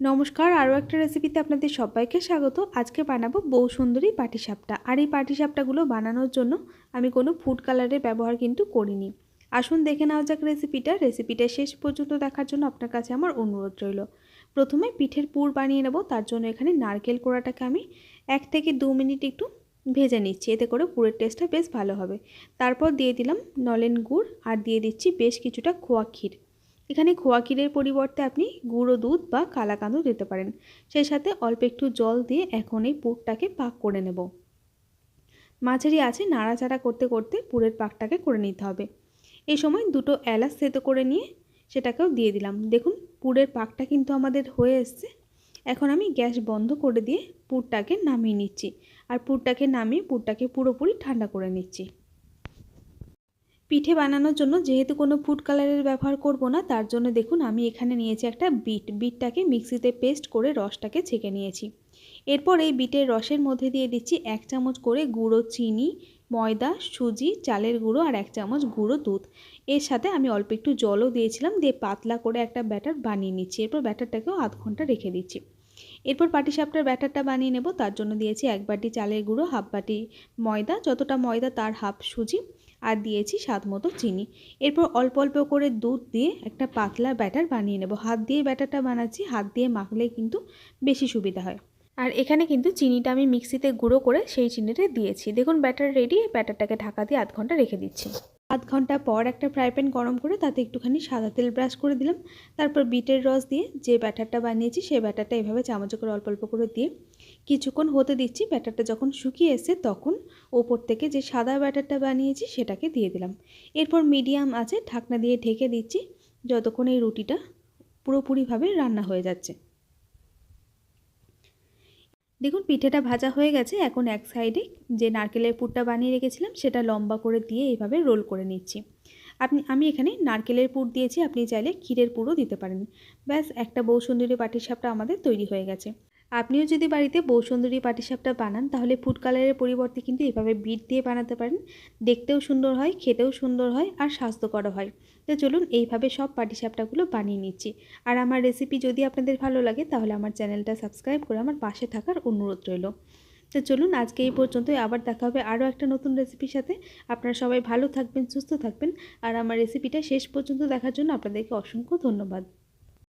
নমস্কার, আরও একটা রেসিপিতে আপনাদের সবাইকে স্বাগত। আজকে বানাবো বউ সুন্দরী পাটিসাপটা। আর এই পাটিসাপটাগুলো বানানোর জন্য আমি কোনো ফুড কালারের ব্যবহার কিন্তু করিনি। আসুন দেখে নেওয়া যাক রেসিপিটা রেসিপিটা শেষ পর্যন্ত দেখার জন্য আপনার কাছে আমার অনুরোধ রইল। প্রথমে পিঠের পুর বানিয়ে নেব। তার জন্য এখানে নারকেল কোড়াটাকে আমি এক থেকে দু মিনিট একটু ভেজে নিচ্ছি। এতে করে পুরের টেস্টটা বেশ ভালো হবে। তারপর দিয়ে দিলাম নলেন গুড়। আর দিয়ে দিচ্ছি বেশ কিছুটা খোয়া ক্ষীর। এখানে খোয়া ক্ষীরের পরিবর্তে আপনি গুঁড়ো দুধ বা কালাকাঁদও দিতে পারেন। সেই সাথে অল্প একটু জল দিয়ে এখন এই পুরটাকে পাক করে নেব। মাঝারি আছে, নাড়াচাড়া করতে করতে পুরের পাকটাকে করে নিতে হবে। এই সময় দুটো এলাচ থেতো করে নিয়ে সেটাকেও দিয়ে দিলাম। দেখুন, পুরের পাকটা কিন্তু আমাদের হয়ে এসছে। এখন আমি গ্যাস বন্ধ করে দিয়ে পুরটাকে নামিয়ে নিচ্ছি। আর পুরটাকে নামিয়ে পুরটাকে পুরোপুরি ঠান্ডা করে নিচ্ছি। পিঠে বানানোর জন্য যেহেতু কোনো ফুড কালারের ব্যবহার করব না, তার জন্য দেখুন আমি এখানে নিয়েছি একটা বিট। বিটটাকে মিক্সিতে পেস্ট করে রসটাকে ছেঁকে নিয়েছি। এরপর এই বিটের রসের মধ্যে দিয়ে দিচ্ছি এক চামচ করে গুঁড়ো চিনি, ময়দা, সুজি, চালের গুঁড়ো আর এক চামচ গুঁড়ো দুধ। এর সাথে আমি অল্প একটু জলও দিয়েছিলাম, দিয়ে পাতলা করে একটা ব্যাটার বানিয়ে নিচ্ছি। এরপর ব্যাটারটাকেও আধ ঘণ্টা রেখে দিচ্ছি। এরপর পাটিসাপটার ব্যাটারটা বানিয়ে নেব, তার জন্য দিয়েছি এক বাটি চালের গুঁড়ো, হাফ বাটি ময়দা। যতটা ময়দা, তার হাফ সুজি। আর দিয়েছি স্বাদ মতো চিনি। এরপর অল্প অল্প করে দুধ দিয়ে একটা পাতলা ব্যাটার বানিয়ে নেব। হাত দিয়ে ব্যাটারটা বানাচ্ছি, হাত দিয়ে মাখলে কিন্তু বেশি সুবিধা হয়। আর এখানে কিন্তু চিনিটা আমি মিক্সিতে গুঁড়ো করে সেই চিনিটা দিয়েছি। দেখুন, ব্যাটার রেডি, ব্যাটারটাকে ঢাকা দিয়ে আধ ঘণ্টা রেখে দিচ্ছি। আধ ঘণ্টা পর একটা ফ্রাই প্যান গরম করে তাতে একটুখানি সাদা তেল ব্রাশ করে দিলাম। তারপর বিটের রস দিয়ে যে ব্যাটারটা বানিয়েছি সেই ব্যাটারটা এভাবে চামচ করে অল্প অল্প করে দিয়ে কিছুক্ষণ হতে দিচ্ছি। ব্যাটারটা যখন শুকিয়ে এসে তখন ওপর থেকে যে সাদা ব্যাটারটা বানিয়েছি সেটাকে দিয়ে দিলাম। এরপর মিডিয়াম আছে ঢাকনা দিয়ে ঢেকে দিচ্ছি, যতক্ষণ এই রুটিটা পুরোপুরিভাবে রান্না হয়ে যাচ্ছে। দেখুন, পিঠেটা ভাজা হয়ে গেছে। এখন এক সাইডে যে নারকেলের পুরটা বানিয়ে রেখেছিলাম, সেটা লম্বা করে দিয়ে এইভাবে রোল করে নিচ্ছি। আপনি, আমি এখানে নারকেলের পুর দিয়েছি, আপনি চাইলে ক্ষীরের পুরও দিতে পারেন। ব্যাস, একটা বউ সুন্দরী পাটিসাপটা আমাদের তৈরি হয়ে গেছে। আপনিও যদি বাড়িতে বউ সুন্দরী পাটিসাপটা বানান, তাহলে ফুড কালারের পরিবর্তে কিন্তু এভাবে বিট দিয়ে বানাতে পারেন। দেখতেও সুন্দর হয়, খেতেও সুন্দর হয় আর স্বাস্থ্যকর হয়। তো চলুন এইভাবে সব পাটিসাপটাগুলো বানিয়ে নিচ্ছি। আর আমার রেসিপি যদি আপনাদের ভালো লাগে, তাহলে আমার চ্যানেলটা সাবস্ক্রাইব করে আমার পাশে থাকার অনুরোধ রইল। তো চলুন আজকে এই পর্যন্তই, আবার দেখা হবে আরও একটা নতুন রেসিপির সাথে। আপনারা সবাই ভালো থাকবেন, সুস্থ থাকবেন। আর আমার রেসিপিটা শেষ পর্যন্ত দেখার জন্য আপনাদেরকে অসংখ্য ধন্যবাদ।